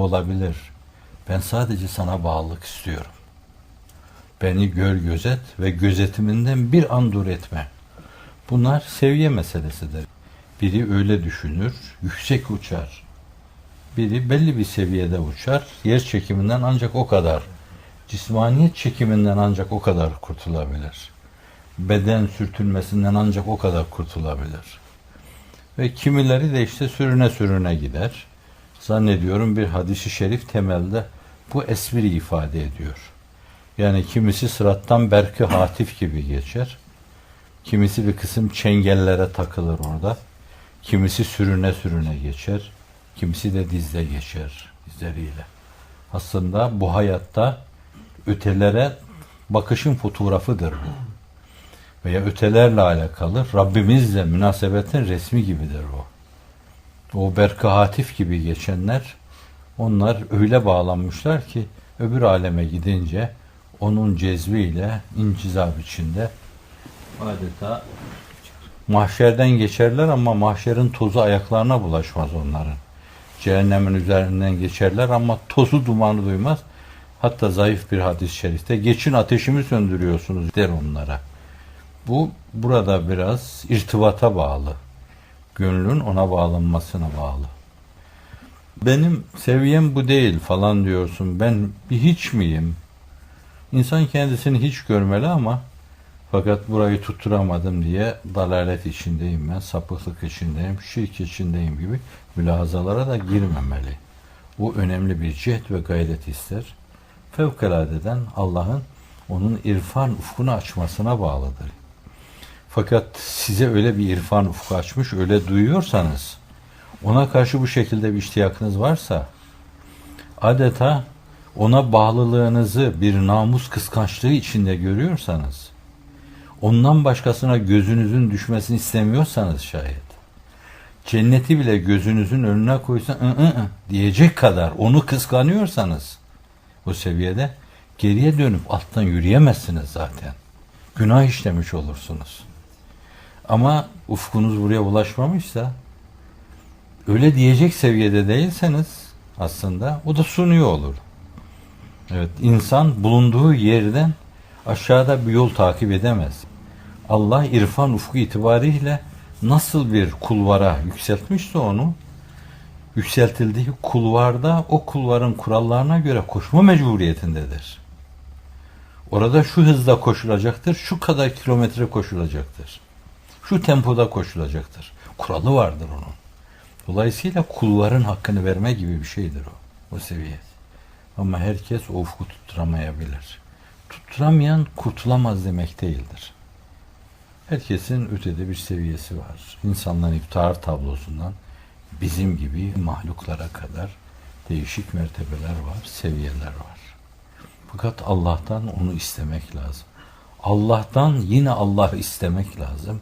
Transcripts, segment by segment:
olabilir. Ben sadece sana bağlılık istiyorum. Beni gör gözet ve gözetiminden bir an dur etme. Bunlar seviye meselesidir. Biri öyle düşünür, yüksek uçar. Biri belli bir seviyede uçar, yer çekiminden ancak o kadar, cismaniyet çekiminden ancak o kadar kurtulabilir. Beden sürtünmesinden ancak o kadar kurtulabilir. Ve kimileri de işte sürüne sürüne gider. Zannediyorum bir hadisi şerif temelde bu esviri ifade ediyor. Yani kimisi sırattan berki hatif gibi geçer. Kimisi bir kısım çengellere takılır orada. Kimisi sürüne sürüne geçer. Kimisi de dizle geçer dizleriyle. Aslında bu hayatta ötelere bakışın fotoğrafıdır bu. Veya ötelerle alakalı Rabbimizle münasebetin resmi gibidir bu. O berkı hatif gibi geçenler onlar öyle bağlanmışlar ki öbür aleme gidince onun cezbiyle incizab içinde adeta mahşerden geçerler ama mahşerin tozu ayaklarına bulaşmaz onların. Cehennemin üzerinden geçerler ama tozu dumanı duymaz. Hatta zayıf bir hadis-i şerifte geçin ateşimi söndürüyorsunuz der onlara. Bu burada biraz irtibata bağlı. Gönlün ona bağlanmasına bağlı. Benim seviyem bu değil falan diyorsun. Ben bir hiç miyim? İnsan kendisini hiç görmeli ama fakat burayı tutturamadım diye dalalet içindeyim ben, sapıklık içindeyim, şirk içindeyim gibi mülahazalara da girmemeli. Bu önemli bir cehd ve gayret ister. Fevkaladeden Allah'ın onun irfan ufkunu açmasına bağlıdır. Fakat size öyle bir irfan ufku açmış, öyle duyuyorsanız, ona karşı bu şekilde bir iştiyakınız varsa, adeta ona bağlılığınızı bir namus kıskançlığı içinde görüyorsanız, ondan başkasına gözünüzün düşmesini istemiyorsanız şayet, cenneti bile gözünüzün önüne koysa ı ı ı diyecek kadar onu kıskanıyorsanız, bu seviyede geriye dönüp alttan yürüyemezsiniz zaten. Günah işlemiş olursunuz. Ama ufkunuz buraya ulaşmamışsa öyle diyecek seviyede değilseniz aslında o da sunuyor olur. Evet insan bulunduğu yerden aşağıda bir yol takip edemez. Allah irfan ufku itibariyle nasıl bir kulvara yükseltmişse onu yükseltildiği kulvarda o kulvarın kurallarına göre koşma mecburiyetindedir. Orada şu hızda koşulacaktır, şu kadar kilometre koşulacaktır. Şu tempoda koşulacaktır. Kuralı vardır onun. Dolayısıyla kulların hakkını verme gibi bir şeydir o. O seviye. Ama herkes o ufku tutturamayabilir. Tutturamayan kurtulamaz demek değildir. Herkesin ötede bir seviyesi var. İnsanların iftar tablosundan bizim gibi mahluklara kadar değişik mertebeler var, seviyeler var. Fakat Allah'tan onu istemek lazım. Allah'tan yine Allah istemek lazım.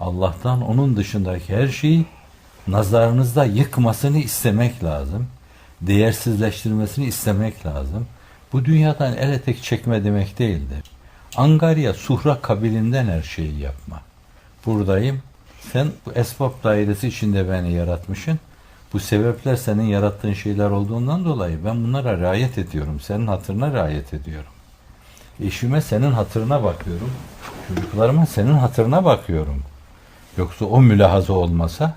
Allah'tan onun dışındaki her şeyi nazarınızda yıkmasını istemek lazım. Değersizleştirmesini istemek lazım. Bu dünyadan el etek çekme demek değildir. Angarya, Suhra kabilinden her şeyi yapma. Buradayım. Sen bu esbab dairesi içinde beni yaratmışsın. Bu sebepler senin yarattığın şeyler olduğundan dolayı ben bunlara riayet ediyorum. Senin hatırına riayet ediyorum. Eşime senin hatırına bakıyorum. Çocuklarıma senin hatırına bakıyorum. Yoksa o mülahaza olmasa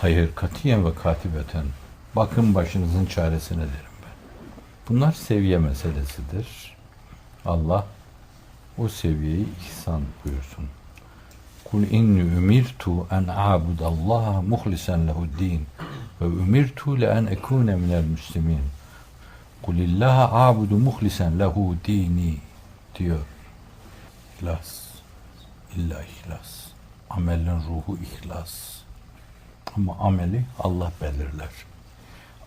hayır katiyen ve katibeten bakın başınızın çaresine derim ben. Bunlar seviye meselesidir. Allah o seviyeyi ihsan buyursun. Kul inni umirtu en a'budallaha muhlisen lehu'd-din ve umirtu le en ekune minel muslimin. Kul illaha a'budu muhlisen lehu dini diyor. İhlas. İlla ihlas. Amelin ruhu ihlas. Ama ameli Allah belirler.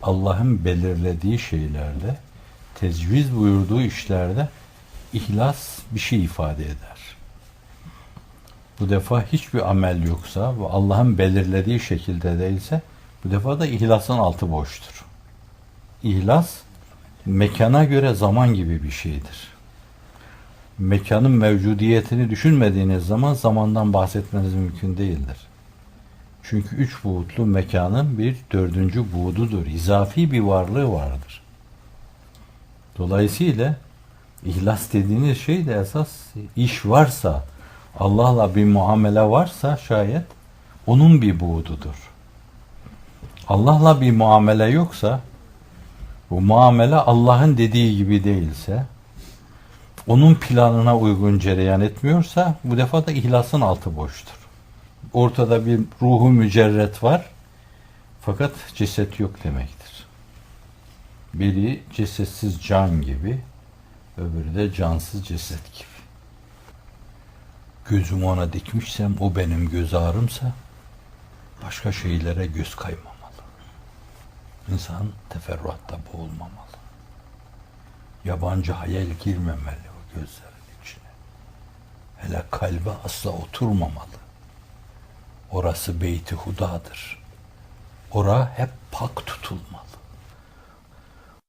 Allah'ın belirlediği şeylerde, tecviz buyurduğu işlerde ihlas bir şey ifade eder. Bu defa hiçbir amel yoksa ve Allah'ın belirlediği şekilde değilse bu defa da ihlasın altı boştur. İhlas mekana göre zaman gibi bir şeydir. Mekanın mevcudiyetini düşünmediğiniz zaman zamandan bahsetmeniz mümkün değildir. Çünkü üç buğutlu mekanın bir dördüncü buğdudur. İzafi bir varlığı vardır. Dolayısıyla ihlas dediğiniz şey de esas iş varsa, Allah'la bir muamele varsa şayet onun bir buğdudur. Allah'la bir muamele yoksa, bu muamele Allah'ın dediği gibi değilse, onun planına uygun cereyan etmiyorsa bu defa da ihlasın altı boştur. Ortada bir ruhu mücerret var fakat ceset yok demektir. Biri cesetsiz can gibi, öbürü de cansız ceset gibi. Gözümü ona dikmişsem o benim göz ağrımsa başka şeylere göz kaymamalı. İnsan teferruatta boğulmamalı. Yabancı hayal girmemeli gözlerin içine. Hele kalbe asla oturmamalı. Orası beyti hudadır. Ora hep pak tutulmalı.